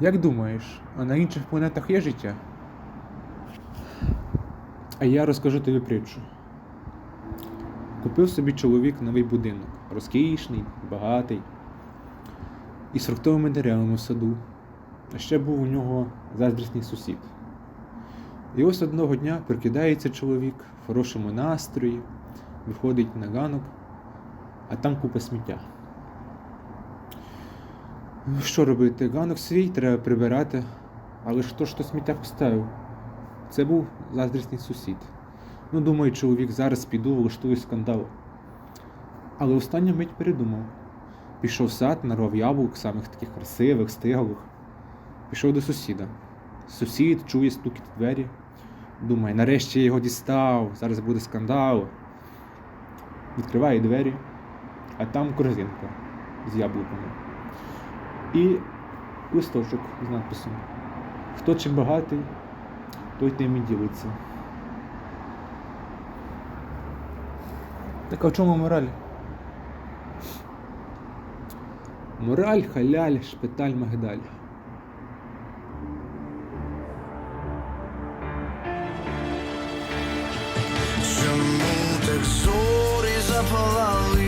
Як думаєш, а на інших планетах є життя? А я розкажу тобі притчу. Купив собі чоловік новий будинок, розкішний, багатий, із фруктовими деревами в саду. А ще був у нього заздрісний сусід. І ось одного дня прикидається чоловік в хорошому настрої, виходить на ганок, а там купа сміття. Що робити? Ганок свій треба прибирати, але ж хто ж то сміття поставив? Це був заздрісний сусід. Ну, думаю, чоловік зараз піду, влаштую скандал. Але останню мить передумав. Пішов в сад, нарвав яблук, самих таких красивих, стиглих. Пішов до сусіда. Сусід чує стукіт двері. Думає, нарешті я його дістав, зараз буде скандал. Відкриває двері, а там корзинка з яблуками. І листочок з надписом. Хто чим багатий, той тим і ділиться. Так а в чому мораль? Мораль, халяль, шпиталь, магдаль. Чому так зорі запалали